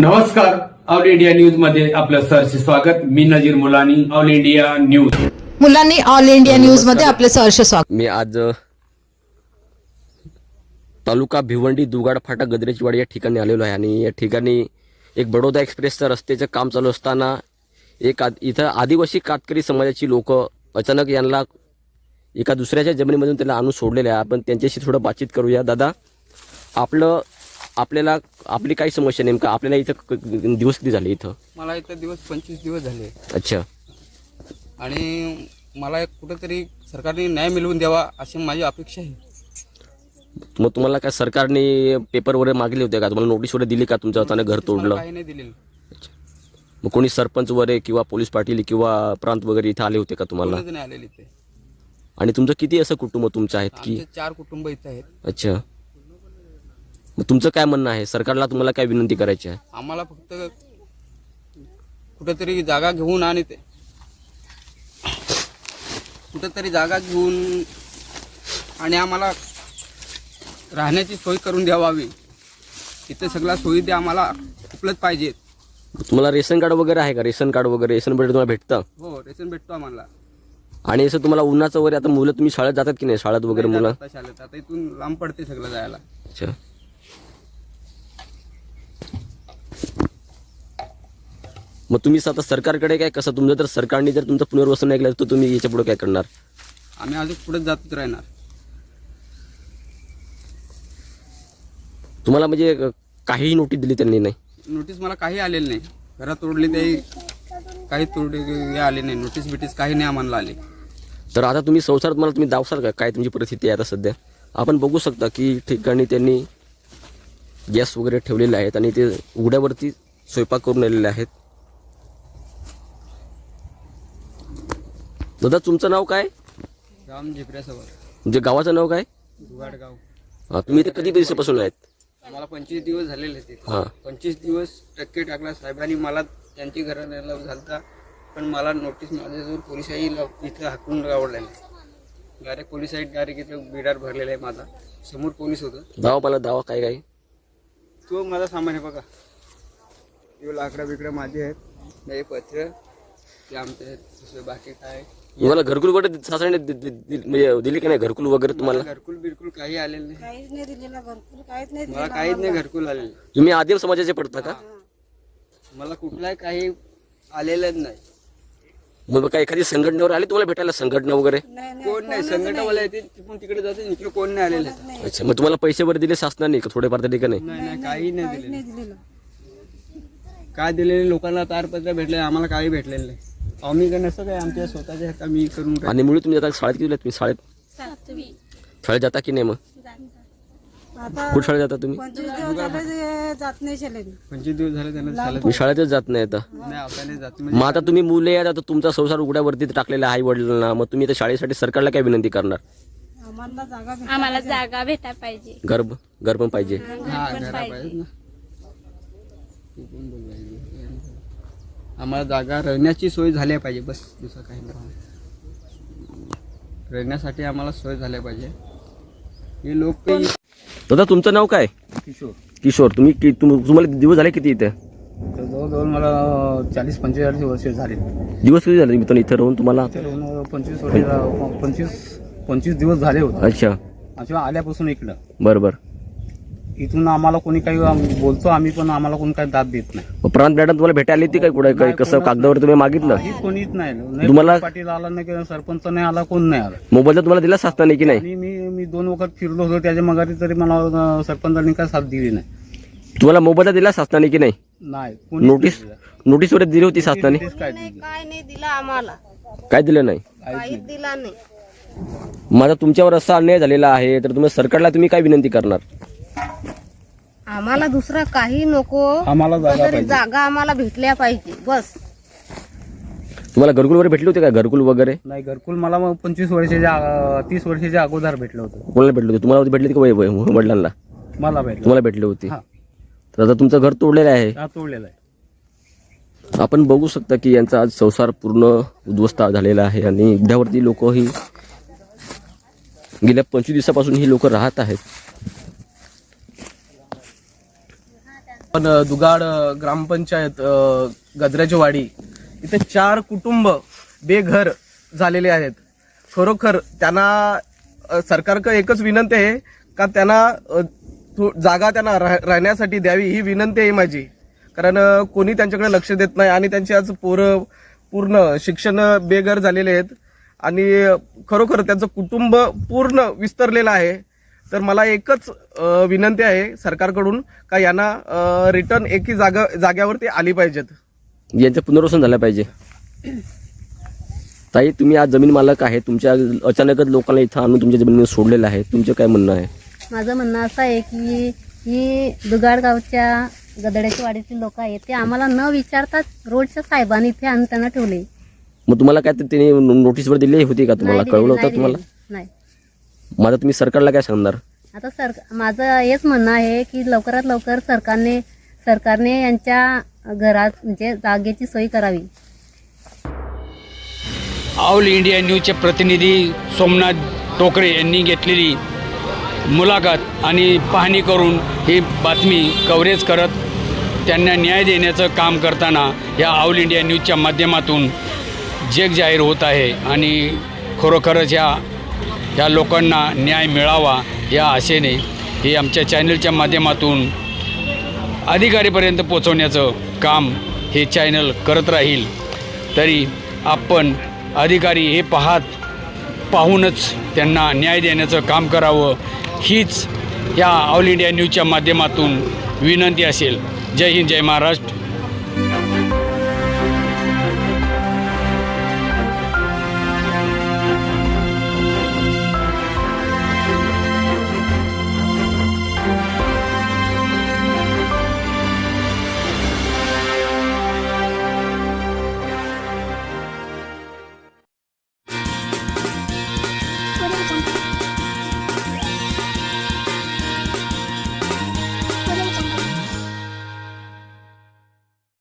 नमस्कार. All India न्यूजमध्ये आपलं सरचे स्वागत. मी Nazir Mulani all India news. Mulani all India न्यूजमध्ये आपले सहर्ष स्वागत. मी आज तालुका भिवंडी दुगाड फाटा गजरेचीवाडी या ठिकाणी आलेलो आहे आणि या ठिकाणी एक बडोदा एक्सप्रेसचं रस्त्याचं काम चालू असताना एक इथं आदिवासी कातकरी समाजाची लोक अचानक यांना एका दुसऱ्याच्या जमिनीमधून त्याला आणून सोडलेले आहे आपण त्यांच्याशी थोडं बातचीत करूया. दादा आपलं आपल्याला आपली काय समस्या नेमका? आपल्याला इथं दिवस किती झाले इथं? मला इथं दिवस पंचवीस दिवस झाले. अच्छा. आणि मला एक कुठंतरी सरकारने न्याय मिळवून द्यावा अशी माझी अपेक्षा आहे. मग तुम्हाला काय सरकारने पेपर वगैरे मागले होते का? तुम्हाला नोटीस वगैरे दिली का तुमचं अचानक घर तोडलं? काही नाही दिलेलं. मग कोणी सरपंच वगैरे किंवा पोलीस पाटील किंवा प्रांत वगैरे इथे आले होते का तुम्हाला? कोणीच नाही आलेले इथे. आणि तुमचं किती असं कुटुंब तुमचं आहेत की? आमचे चार कुटुंब इथं आहेत. अच्छा. मग तुमचं काय म्हणणं आहे? सरकारला तुम्हाला काय विनंती करायची आहे? आम्हाला फक्त कुठंतरी जागा घेऊन आणि ते. कुठंतरी जागा घेऊन आणि आम्हाला राहण्याची सोय करून द्यावावी. इथे सगळ्या सोयी त्या आम्हाला उपलब्ध पाहिजेत. तुम्हाला रेशन कार्ड वगैरे आहे का? रेशन कार्ड वगैरे रेशन वगैरे तुम्हाला भेटतं? हो रेशन भेटतो आम्हाला. आणि असं तुम्हाला उन्हाचं वगैरे आता मुलं तुम्ही शाळेत जातात की नाही? शाळेत वगैरे मुलं? शाळेत. आता इथून लांब पडते सगळं जायला. अच्छा. मग तुम्ही आता सरकारकडे काय कसं तुमचं तर सरकारने जर तुमचं पुनर्वसन ऐकलं तर तुम्ही याच्यापुढे काय करणार? आम्ही अजून पुढे जातच राहणार. तुम्हाला म्हणजे काहीही नोटीस दिली त्यांनी नाही? नोटीस मला काही आलेली नाही. घरात तोडली ते काही तोडले आले नाही. नोटीस बिटीस काही नाही आम्हाला आले. तर आता तुम्ही संसार तुम्हाला तुम्ही दावसाल का? काय तुमची परिस्थिती आहे आता सध्या? आपण बघू शकता की ठिकाणी त्यांनी गॅस वगैरे ठेवलेले आहेत आणि ते उघड्यावरती स्वयंपाक करून आलेले आहेत. दादा तुमचं नाव काय? राम झिपऱ्यासवर म्हणजे गावाचं नाव काय? हा, तुम्ही इथे कधी दिवसापासून आहेत? मला पंचवीस दिवस झालेले ते हा. पंचवीस दिवस टक्के टाकला साहेबांनी. मला त्यांची घरं न्यायला झालता. पण मला नोटीस माझ्याजवळ पोलिसाही लाव- इथं हाकून आवडलेले डायरेक्ट पोलिसाही डायरेक्ट इथं बिडार भरलेला आहे माझा. समोर पोलीस होतं. दावा मला दावा काय काय? तो माझा सामान आहे बघा. ते लाकडं बिकडं माझे आहेत. हे पत्र ते आमचे आहेत. दुसरं बाकी काय? तुम्हाला घरकुल वगैरे शासनाने दि- दि- दि- म्हणजे दिली की नाही घरकुल वगैरे तुम्हाला? घरकुल बिरकुल काही आलेलं नाही. काहीच नाही दिलेला घरकुल काहीच नाही मला काहीच नाही घरकुल आलेलं. तुम्ही आदिम समाजाचे पडता का? मला कुठलाही काही आलेलंच नाही. मग काय एखादी संघटनेवर आली तुम्हाला भेटायला संघटना वगैरे? कोण नाही संघटनावाले येते तिकडून तिकडे जाते इकडे कोण नाही आलेलं. आहे. अच्छा मग तुम्हाला पैसे वगैरे दिले शासनाने का थोडेफार तरी का नाही? नाही नाही काही नाही दिलेलं. नाही दिलेलं. काय दिलेले लोकांना तारपत्र भेटले आम्हाला काही भेटलेलं नाही. आम्ही काय नसतं काय आमच्या स्वतःच्या हातात मी करून. आणि मुळे तुम्ही आता शाळेत किती तुम्ही? शाळेत? शाळेत जाता की नाही मग? आता कुठे शाळेत जाता तुम्ही? पंचवीस दिवस झाले जात नाही शाळेत. पंचवीस दिवस झाले त्यांना चालत मी शाळेतच जात नाही आता? नाही आपल्याला जात. म्हणजे मग आता तुम्ही मुले आहेत आता तुमचा संसार उघड्यावरती टाकलेला आई वडिलांना. मग तुम्ही आता शाळेसाठी सरकारला काय विनंती करणार? आम्हाला जागा भेट आम्हाला जागा भेटा पाहिजे. घर घर पण पाहिजे. हा घरा पाहिजे. ना. तू कोण बोलला? आम्हाला जागा राहण्याची सोय झाली पाहिजे बस. दुसरं काही नाही. राहण्यासाठी आम्हाला सोय झाल्या पाहिजे. हे लोक दादा तुमचं नाव काय? किशोर. किशोर. तुम्ही कि- तुम- तुम्हाला दिवस झाले किती इथे? तर जवळजवळ मला चाळीस पंचेचाळीस वर्ष झाले दिवस किती झाले मित्रांनो इथं राहून तुम्हाला? तर पंचवीस वर्ष पंचवीस पंचवीस दिवस झाले होते. अच्छा. अच्छा आल्यापासून इकडं. बरं बरं. इथून आम्हाला कोणी काही आम- बोलतो आम्ही पण आम्हाला कोणी काही दाद देत नाही. प्रांत मॅडम तुम्हाला भेटायला येते काय कुठे? काय कसं कागदावर तुम्ही मागितलं? काही कोणीच नाही. नाही तुम्हाला- पाटील आला नाही किंवा सरपंच नाही आला कोण नाही आला. मोबाईल तुम्हाला दिला शासनाने की नाही? आणि मी मी दोन वखत फिरलो होतो त्याच्या मगारी तरी मला अं, सरपंचांनी काय साथ दिली नाही. तुम्हाला मोबाईल दिला शासनाने की नाही? नाही कोणीच नोटीस नाही दिला. नोटीस वगैरे दिली होती शासनाने नोटीस काय दिली? काय नाही दिला आम्हाला. काय दिलं नाही? काहीच दिला नाही. माझा तुमच्यावर असा अन्याय झालेला आहे तर तुम्ही सरकारला तुम्ही काय विनंती करणार? आम्हाला दुसरा काही नको. आम्हाला जागा तरी पाहिजे. जागा आम्हाला भेटल्या पाहिजे. बस. तुम्हाला घरकुल वगैरे भेटले होते का? घरकुल वगैरे? नाही घरकुल मला मग पंचवीस वर्षाच्या अं, तीस वर्षाच्या अगोदर भेटलं होतं. कोणाला भेटले होते. तुम्हाला भेटले होते का वय- वय- वडिलांना? मला भेटलं तुम्हाला भेटले होते. हा. तर आता तुमचं घर तोडलेलं आहे. हा तोडलेला आहे. आपण बघू शकता की यांचा आज संसार पूर्ण उद्ध्वस्त झालेला आहे आणि उघड्यावरती लोक ही गेल्या पंचवीस दिवसापासून ही लोक राहत आहेत. पण दुगाड ग्रामपंचायत गजऱ्याची वाडी इथे चार कुटुंब बेघर झालेले आहेत. खरोखर त्यांना अ, सरकारकडे एकच विनंती आहे का त्यांना थो- जागा त्यांना राह- राहण्यासाठी द्यावी ही विनंती आहे माझी. कारण कोणी त्यांच्याकडे लक्ष देत नाही आणि त्यांची आज पोरं पूर्ण शिक्षण बेघर झालेले आहेत. आणि खरोखर त्यांचं कुटुंब पूर्ण विस्तरलेलं आहे. तर मला एकच विनंती आहे सरकारकडून का यांना रिटर्न एकी जागा जाग्यावरती आली पाहिजेत. यांचं पुनर्वसन झालं पाहिजे. ताई तुम्ही आज जमीन मालक आहे. तुमच्या अचानकच लोकांना इथं आणून तुमच्या जमिनीवर सोडलेलं आहे. तुमचं काय म्हणणं आहे? माझं म्हणणं असं आहे की ही दुगाड गावच्या गदड्याच्या वाडीतील लोक आहेत ते आम्हाला न विचारताच रोडच्या साहेबांनी इथे आणून त्यांना ठेवले. मग तुम्हाला काय त्यांनी नोटीसवर दिली होती का तुम्हाला? कळवलं होतं तुम्हाला. नाही. आता तुम्ही सरकारला काय सांगणार? आता सर माझं हेच म्हणणं आहे की लवकरात लवकर सरकारने सरकारने यांच्या घरात म्हणजे जागेची सोय करावी. ऑल इंडिया न्यूजचे प्रतिनिधी सोमनाथ टोकरे यांनी घेतलेली मुलाखत आणि पाहणी करून ही बातमी कव्हरेज करत त्यांना न्याय देण्याचं काम करताना या ऑल इंडिया न्यूजच्या माध्यमातून जग जाहीर होत आहे आणि खरोखरच ह्या या लोकांना न्याय मिळावा या आशेने हे आमच्या चॅनलच्या माध्यमातून अधिकारीपर्यंत पोचवण्याचं काम हे चॅनल करत राहील. तरी आपण अधिकारी हे पाहत पाहूनच त्यांना न्याय देण्याचं काम करावं हीच या ऑल इंडिया न्यूजच्या माध्यमातून विनंती असेल. जय हिंद जय महाराष्ट्र.